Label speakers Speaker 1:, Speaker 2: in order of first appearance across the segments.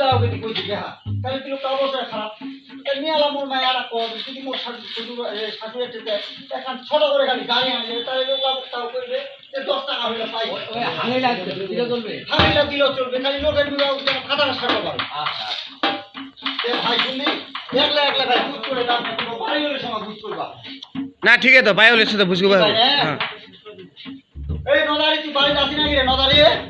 Speaker 1: বুঝাও কিন্তু কই দিকে হ্যাঁ? তাহলে তুই লোকটা অবশ্যই খারাপ? নিয়ে মোর মায়ের আর কর যদি মোর শাশু শাশুড়ি থেকে এখন ছোট করে খালি গাড়ি আনলে তাহলে তাও করবে যে দশ টাকা হইলে পাই।
Speaker 2: ওই হাঙে লাগবে দিলে চলবে?
Speaker 1: দিলেও চলবে খালি লোকের খাতাটা পারবে
Speaker 2: আচ্ছা
Speaker 1: এ ভাই শুনলি? একলা একলা ভাই বুঝ করে দাম বাড়ি হলে সময় বুঝ করবা।
Speaker 3: না ঠিক আছে তো ভাই হলে সাথে বুঝতে পারবে। হ্যাঁ
Speaker 1: এই নদারি তুই বাড়িতে আসি নাকি রে নদারি? না না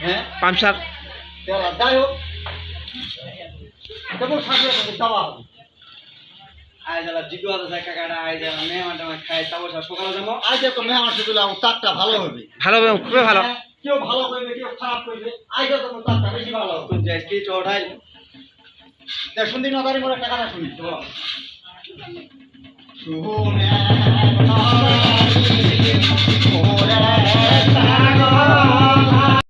Speaker 2: হ্যাঁ?
Speaker 3: পাম্পসার
Speaker 1: তেলা যাই হোক। দেবো সাথে দেওয়া হবে ভালো। হবে।
Speaker 3: ভালো খুবই ভালো।
Speaker 1: হ্যাঁ, কেউ ভালো করবে কেউ খারাপ করবে। আজ তো তাকটা বেশি ভালো হবে।
Speaker 2: কোন যায় কি চড়াই
Speaker 1: তা শুনদি নদারি মোড়ে টাকাটা শুনি শুনে